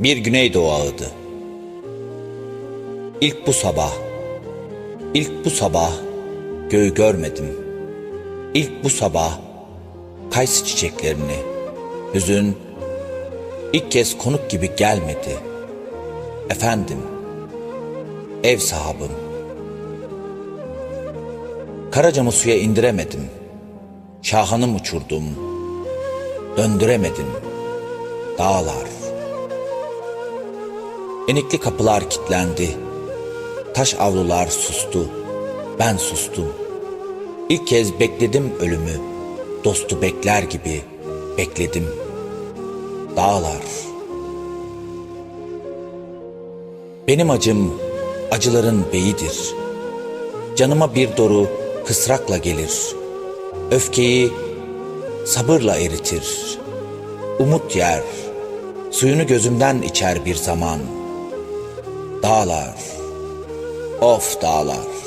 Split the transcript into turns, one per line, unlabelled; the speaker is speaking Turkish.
Bir güneydoğu ağıdı. İlk bu sabah, ilk bu sabah göğü görmedim. İlk bu sabah kayısı çiçeklerini, hüzün ilk kez konuk gibi gelmedi. Efendim, ev sahabım. Karacamı suya indiremedim. Şahanım uçurdum. Döndüremedim. Dağlar. Enikli kapılar kilitlendi. Taş avlular sustu. Ben sustum. İlk kez bekledim ölümü. Dostu bekler gibi bekledim. Dağlar. Benim acım acıların beyidir. Canıma bir doru kısrakla gelir. Öfkeyi sabırla eritir. Umut yer, suyunu gözümden içer bir zaman. Dağlar, of dağlar.